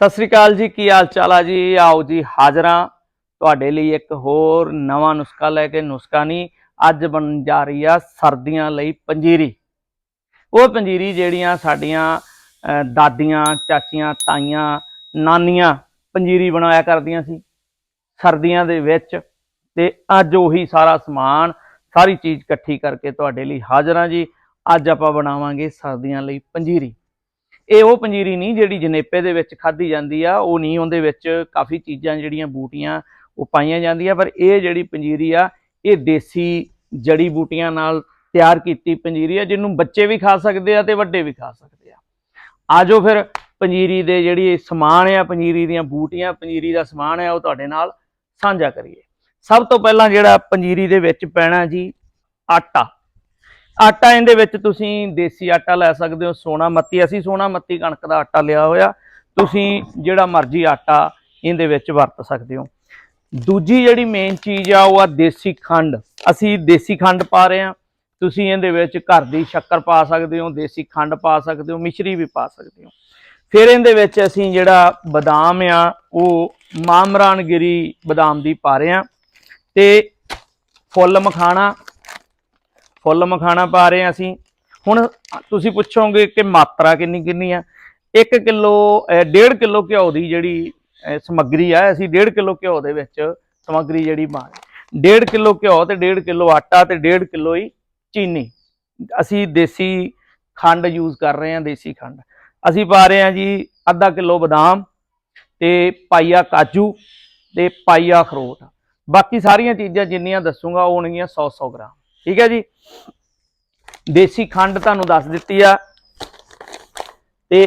ਸਤਿ ਸ੍ਰੀ ਅਕਾਲ ਜੀ, ਕੀ ਹਾਲ ਚਾਲ ਆ ਜੀ? ਆਓ ਜੀ, ਹਾਜ਼ਰਾਂ ਤੁਹਾਡੇ ਲਈ ਇੱਕ ਹੋਰ ਨਵਾਂ ਨੁਸਖਾ ਲੈ ਕੇ, ਨੁਸਖਾ ਨਹੀਂ, ਅੱਜ ਬਣਨ ਜਾ ਰਹੀ ਆ ਸਰਦੀਆਂ ਲਈ ਪੰਜੀਰੀ। ਉਹ ਪੰਜੀਰੀ ਜਿਹੜੀਆਂ ਸਾਡੀਆਂ ਦਾਦੀਆਂ, ਚਾਚੀਆਂ, ਤਾਈਆਂ, ਨਾਨੀਆਂ ਪੰਜੀਰੀ ਬਣਾਇਆ ਕਰਦੀਆਂ ਸੀ। ਸਰਦੀਆਂ ਦੇ ਵਿੱਚ ਤੇ ਅੱਜ ਉਹੀ ਸਾਰਾ ਸਮਾਨ, ਸਾਰੀ ਚੀਜ਼ ਇਕੱਠੀ ਕਰਕੇ ਤੁਹਾਡੇ ਲਈ ਹਾਜ਼ਰਾਂ ਜੀ। ਅੱਜ ਆਪਾਂ ਬਣਾਵਾਂਗੇ ਸਰਦੀਆਂ ਲਈ ਪੰਜੀਰੀ। ਇਹ ਉਹ ਪੰਜੀਰੀ ਨਹੀਂ ਜਿਹੜੀ ਜਨੇਪੇ ਦੇ ਵਿੱਚ ਖਾਧੀ ਜਾਂਦੀ ਆ, ਉਹ ਨਹੀਂ, ਉਹਦੇ ਵਿੱਚ ਕਾਫੀ ਚੀਜ਼ਾਂ ਜਿਹੜੀਆਂ ਬੂਟੀਆਂ ਉਹ ਪਾਈਆਂ ਜਾਂਦੀਆਂ, ਪਰ ਇਹ ਜਿਹੜੀ ਪੰਜੀਰੀ ਆ, ਇਹ ਦੇਸੀ ਜੜੀ ਬੂਟੀਆਂ ਨਾਲ ਤਿਆਰ ਕੀਤੀ ਪੰਜੀਰੀ ਆ, ਜਿਹਨੂੰ ਬੱਚੇ ਵੀ ਖਾ ਸਕਦੇ ਆ ਤੇ ਵੱਡੇ ਵੀ ਖਾ ਸਕਦੇ ਆ। ਆਜੋ ਫਿਰ ਪੰਜੀਰੀ ਦੇ ਜਿਹੜੀ ਸਮਾਨ ਆ, ਪੰਜੀਰੀ ਦੀਆਂ ਬੂਟੀਆਂ, ਪੰਜੀਰੀ ਦਾ ਸਮਾਨ ਆ, ਉਹ ਤੁਹਾਡੇ ਨਾਲ ਸਾਂਝਾ ਕਰੀਏ। ਸਭ ਤੋਂ ਪਹਿਲਾਂ ਜਿਹੜਾ ਪੰਜੀਰੀ ਦੇ ਵਿੱਚ ਪੈਣਾ ਜੀ ਆਟਾ। ਆਟਾ ਇਹਦੇ ਵਿੱਚ ਤੁਸੀਂ ਦੇਸੀ ਆਟਾ ਲੈ ਸਕਦੇ ਹੋ, ਸੋਨਾ ਮੱਤੀ, ਅਸੀਂ ਸੋਨਾ ਮੱਤੀ ਕਣਕ ਦਾ ਆਟਾ ਲਿਆ ਹੋਇਆ, ਤੁਸੀਂ ਜਿਹੜਾ ਮਰਜ਼ੀ ਆਟਾ ਇਹਦੇ ਵਿੱਚ ਵਰਤ ਸਕਦੇ ਹੋ। ਦੂਜੀ ਜਿਹੜੀ ਮੇਨ ਚੀਜ਼ ਆ, ਉਹ ਆ ਦੇਸੀ ਖੰਡ। ਅਸੀਂ ਦੇਸੀ ਖੰਡ ਪਾ ਰਹੇ ਹਾਂ, ਤੁਸੀਂ ਇਹਦੇ ਵਿੱਚ ਘਰ ਦੀ ਸ਼ੱਕਰ ਪਾ ਸਕਦੇ ਹੋ, ਦੇਸੀ ਖੰਡ ਪਾ ਸਕਦੇ ਹੋ, ਮਿਸ਼ਰੀ ਵੀ ਪਾ ਸਕਦੇ ਹੋ। ਫਿਰ ਇਹਦੇ ਵਿੱਚ ਅਸੀਂ ਜਿਹੜਾ ਬਦਾਮ ਆ, ਉਹ ਮਾਮਰਾਨਗਿਰੀ ਬਦਾਮ ਦੀ ਪਾ ਰਹੇ ਹਾਂ। ਤੇ ਫੁੱਲ ਮਖਾਣਾ ਫੁੱਲ ਮਖਾਣਾ ਪਾ ਰਹੇ ਹਾਂ ਅਸੀਂ। ਹੁਣ ਤੁਸੀਂ ਪੁੱਛੋਗੇ ਕਿ ਮਾਤਰਾ ਕਿੰਨੀ ਕਿੰਨੀ ਆ? 1 ਕਿਲੋ 1.5 ਕਿਲੋ ਘਿਓ ਦੀ ਜਿਹੜੀ ਸਮੱਗਰੀ ਆ, ਅਸੀਂ 1.5 ਕਿਲੋ ਘਿਓ ਦੇ ਵਿੱਚ ਸਮੱਗਰੀ ਜਿਹੜੀ ਪਾ 1.5 ਕਿਲੋ ਘਿਓ ਤੇ 1.5 ਕਿਲੋ ਆਟਾ ਤੇ 1.5 ਕਿਲੋ ਹੀ ਚੀਨੀ। ਅਸੀਂ ਦੇਸੀ ਖੰਡ ਯੂਜ਼ ਕਰ ਰਹੇ ਹਾਂ, ਦੇਸੀ ਖੰਡ। ਅਸੀਂ ਪਾ ਰਹੇ ਹਾਂ ਜੀ ਅੱਧਾ ਕਿਲੋ ਬਦਾਮ ਤੇ ਪਾਈਆ ਕਾਜੂ ਤੇ ਪਾਈਆ ਅਖਰੋਟ। ਬਾਕੀ ਸਾਰੀਆਂ ਚੀਜ਼ਾਂ ਜਿੰਨੀਆਂ ਦੱਸੂਗਾ ਉਹ ਹੋਣਗੀਆਂ 100 100 ਗ੍ਰਾਮ। ਠੀਕ ਹੈ ਜੀ? ਦੇਸੀ ਖੰਡ ਤੁਹਾਨੂੰ ਦੱਸ ਦਿੱਤੀ ਆ। ਤੇ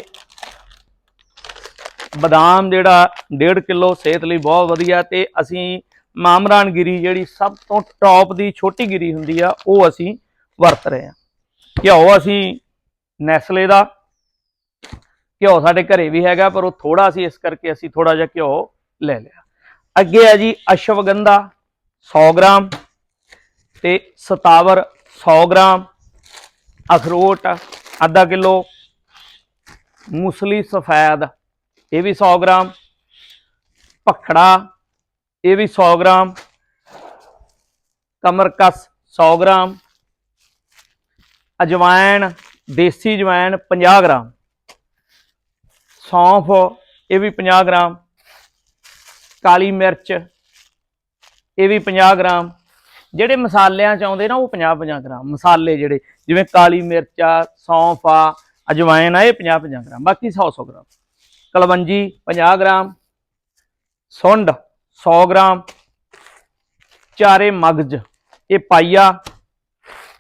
ਬਦਾਮ ਜਿਹੜਾ 1.5 ਕਿਲੋ ਸਿਹਤ ਲਈ ਬਹੁਤ ਵਧੀਆ, ਤੇ ਅਸੀਂ ਮਾਮਰਾਨ ਗਿਰੀ ਜਿਹੜੀ ਸਭ ਤੋਂ ਟੌਪ ਦੀ ਛੋਟੀ ਗਿਰੀ ਹੁੰਦੀ ਆ, ਉਹ ਅਸੀਂ ਵਰਤ ਰਹੇ ਹਾਂ ਘਿਓ ਅਸੀਂ ਨੈਸਲੇ ਦਾ, ਘਿਓ ਸਾਡੇ ਘਰੇ ਵੀ ਹੈਗਾ, ਪਰ ਉਹ ਥੋੜਾ ਸੀ, ਇਸ ਕਰਕੇ ਅਸੀਂ ਥੋੜਾ ਜਿਹਾ ਘਿਓ ਲੈ ਲਿਆ। ਅੱਗੇ ਆ ਜੀ ਅਸ਼ਵਗੰਧਾ 100 ਗ੍ਰਾਮ। ਤੇ ਸਤਾਵਰ 100 ਗ੍ਰਾਮ, ਅਖਰੋਟ, ਅੱਧਾ ਕਿਲੋ, ਮੂਸਲੀ ਸਫੈਦ, ਇਹ ਵੀ 100 ਗ੍ਰਾਮ ਪਖੜਾ ਇਹ ਵੀ 100 ਗ੍ਰਾਮ, ਕਮਰਕਸ 100 ਗ੍ਰਾਮ, ਅਜਵਾਇਣ, ਦੇਸੀ ਅਜਵਾਇਣ 50 ਗ੍ਰਾਮ, ਸੌਂਫ, ਇਹ ਵੀ 50 ਗ੍ਰਾਮ, ਕਾਲੀ ਮਿਰਚ, ਇਹ ਵੀ 50 ਗ੍ਰਾਮ ਜਿਹੜੇ ਮਸਾਲਿਆਂ ਚ ਆਉਂਦੇ ਨਾ ਉਹ 50 50 ਗ੍ਰਾਮ, ਮਸਾਲੇ ਜਿਹੜੇ, ਜਿਵੇਂ ਕਾਲੀ ਮਿਰਚ ਆ ਸੌਂਫ ਆ ਅਜਵਾਇਣ ਆ, ਇਹ 50 50 ਗ੍ਰਾਮ, ਬਾਕੀ 100 100 ਗ੍ਰਾਮ। ਕਲਵੰਜੀ 50 ਗ੍ਰਾਮ, ਸੁੰਡ 100 ਗ੍ਰਾਮ, ਚਾਰੇ ਮਗਜ, ਇਹ ਪਾਈਆ।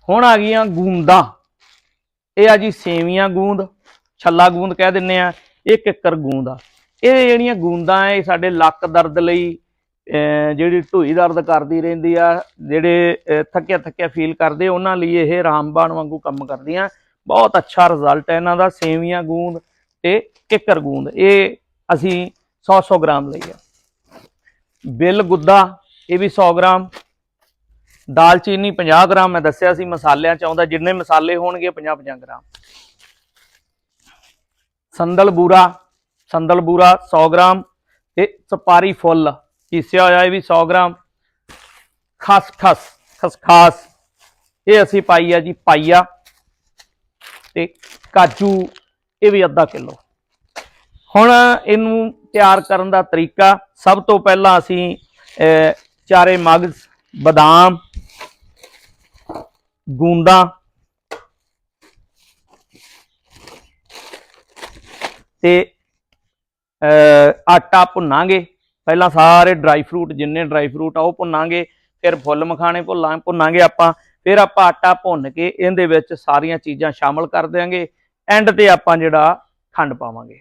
ਹੁਣ ਆ ਗਈਆਂ ਗੂੰਦਾਂ। ਇਹ ਆ ਜੀ ਸੇਵੀਆਂ ਗੂੰਦ, ਛੱਲਾ ਗੂੰਦ ਕਹਿ ਦਿੰਨੇ ਆ ਇਹ ਕਿੱਕਰ ਗੂੰਦ ਆ। ਇਹ ਜਿਹੜੀਆਂ ਗੂੰਦਾਂ ਇਹ ਸਾਡੇ ਲੱਕ ਦਰਦ ਲਈ ਜਿਹੜੀ ਢੂਈ ਦਰਦ ਕਰਦੀ ਰਹਿੰਦੀ ਆ, ਜਿਹੜੇ ਥੱਕਿਆ ਥੱਕਿਆ ਫੀਲ ਕਰਦੇ, ਉਹਨਾਂ ਲਈ ਇਹ ਰਾਮਬਾਣ ਵਾਂਗੂ ਕੰਮ ਕਰਦੀਆਂ। ਬਹੁਤ ਅੱਛਾ ਰਿਜ਼ਲਟ ਹੈ ਇਹਨਾਂ ਦਾ, ਸੇਵੀਆਂ ਗੂੰਦ ਤੇ ਕਿੱਕਰ ਗੂੰਦ। ਇਹ ਅਸੀਂ 100-100 ਗ੍ਰਾਮ ਲਈ ਆ। ਬਿੱਲ, ਗੁੱਦਾ, ਇਹ ਵੀ 100 ਗ੍ਰਾਮ। ਦਾਲਚੀਨੀ 50 ਗ੍ਰਾਮ, ਮੈਂ ਦੱਸਿਆ ਸੀ ਮਸਾਲਿਆਂ ਚ ਆਉਂਦਾ, ਜਿੰਨੇ ਮਸਾਲੇ ਹੋਣਗੇ 50-50 ਗ੍ਰਾਮ। ਸੰਦਲ ਬੂਰਾ ਸੰਦਲ ਬੂਰਾ 100 ਗ੍ਰਾਮ ਤੇ ਸਪਾਰੀ ਫੁੱਲ। ਪੀਸਿਆ ਹੋਇਆ ਇਹ ਵੀ 100 ਗ੍ਰਾਮ। ਖਸਖਸ ਖਸਖਾਸ ਇਹ ਅਸੀਂ ਪਾਈ ਆ ਜੀ ਪਾਈਆ ਤੇ ਕਾਜੂ, ਇਹ ਵੀ ਅੱਧਾ ਕਿਲੋ। ਹੁਣ ਇਹਨੂੰ ਤਿਆਰ ਕਰਨ ਦਾ ਤਰੀਕਾ, ਸਭ ਤੋਂ ਪਹਿਲਾਂ ਅਸੀਂ ਚਾਰੇ ਮਗਜ਼ ਬਦਾਮ, ਗੂੰਦਾਂ, ਤੇ ਆਟਾ ਭੁੰਨਾਂਗੇ। ਪਹਿਲਾਂ ਸਾਰੇ ਡਰਾਈ ਫਰੂਟ ਜਿੰਨੇ ਡਰਾਈ ਫਰੂਟ ਆ, ਉਹ ਭੁੰਨਾਂਗੇ, ਫਿਰ ਫੁੱਲ ਮਖਾਣੇ ਭੁੱਲਾਂ, ਭੁੰਨਾਂਗੇ ਆਪਾਂ, ਫਿਰ ਆਪਾਂ ਆਟਾ ਭੁੰਨ ਕੇ ਇਹਦੇ ਵਿੱਚ ਸਾਰੀਆਂ ਚੀਜ਼ਾਂ ਸ਼ਾਮਲ ਕਰ ਦਿਆਂਗੇ ਐਂਡ ਤੇ ਆਪਾਂ ਜਿਹੜਾ ਖੰਡ ਪਾਵਾਂਗੇ।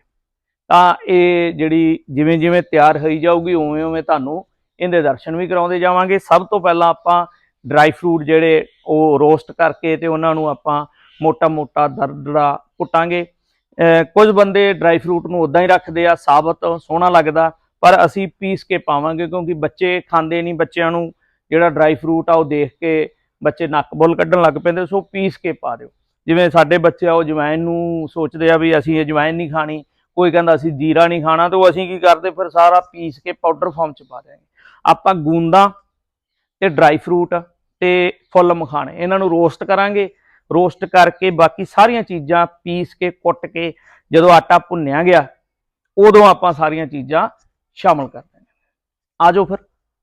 ਤਾਂ ਇਹ ਜਿਹੜੀ ਜਿਵੇਂ ਜਿਵੇਂ ਤਿਆਰ ਹੋਈ ਜਾਊਗੀ ਉਵੇਂ ਉਵੇਂ ਤੁਹਾਨੂੰ ਇਹਦੇ ਦਰਸ਼ਨ ਵੀ ਕਰਾਉਂਦੇ ਜਾਵਾਂਗੇ। ਸਭ ਤੋਂ ਪਹਿਲਾਂ ਆਪਾਂ ਡਰਾਈ ਫਰੂਟ ਜਿਹੜੇ ਉਹ ਰੋਸਟ ਕਰਕੇ ਤੇ ਉਹਨਾਂ ਨੂੰ ਆਪਾਂ ਮੋਟਾ ਮੋਟਾ ਦਰਦੜਾ ਕੁੱਟਾਂਗੇ ਕੁਝ ਬੰਦੇ ਡਰਾਈ ਫਰੂਟ ਨੂੰ ਉਦਾਂ ਹੀ ਰੱਖਦੇ ਆ, ਸਾਬਤ, ਸੋਹਣਾ ਲੱਗਦਾ ਪਰ ਅਸੀਂ ਪੀਸ ਕੇ ਪਾਵਾਂਗੇ ਕਿਉਂਕਿ ਬੱਚੇ ਖਾਂਦੇ ਨਹੀਂ ਬੱਚਿਆਂ ਨੂੰ। ਜਿਹੜਾ ਡਰਾਈ ਫਰੂਟ ਆ ਉਹ ਦੇਖ ਕੇ ਬੱਚੇ ਨੱਕ ਬੁੱਲ ਕੱਢਣ ਲੱਗ ਪੈਂਦੇ, ਸੋ ਪੀਸ ਕੇ ਪਾ ਦਿਓ। ਜਿਵੇਂ ਸਾਡੇ ਬੱਚੇ ਆ, ਉਹ ਜਵੈਨ ਨੂੰ ਸੋਚਦੇ ਆ ਵੀ ਅਸੀਂ ਇਹ ਜਵੈਨ ਨਹੀਂ ਖਾਣੀ। ਕੋਈ ਕਹਿੰਦਾ ਅਸੀਂ ਜੀਰਾ ਨਹੀਂ ਖਾਣਾ, ਤੇ ਉਹ ਅਸੀਂ ਕੀ ਕਰਦੇ, ਫਿਰ ਸਾਰਾ ਪੀਸ ਕੇ ਪਾਊਡਰ ਫਾਰਮ ਚ ਪਾ ਦਿਆਂਗੇ। ਆਪਾਂ ਗੂੰਦਾਂ ਤੇ ਡਰਾਈ ਫਰੂਟ ਤੇ ਫੁੱਲ ਮਖਾਣੇ, ਇਹਨਾਂ ਨੂੰ ਰੋਸਟ ਕਰਾਂਗੇ। ਰੋਸਟ ਕਰਕੇ ਬਾਕੀ ਸਾਰੀਆਂ ਚੀਜ਼ਾਂ ਪੀਸ ਕੇ ਕੁੱਟ ਕੇ ਜਦੋਂ ਆਟਾ ਭੁੰਨਿਆ ਗਿਆ, ਉਦੋਂ ਆਪਾਂ ਸਾਰੀਆਂ ਚੀਜ਼ਾਂ ਸ਼ਾਮਲ ਕਰ ਦੇਣੀਆਂ ਆਜੋ ਫਿਰ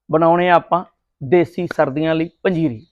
ਬਣਾਉਣੇ ਆਪਾਂ ਦੇਸੀ ਸਰਦੀਆਂ ਲਈ ਪੰਜੀਰੀ।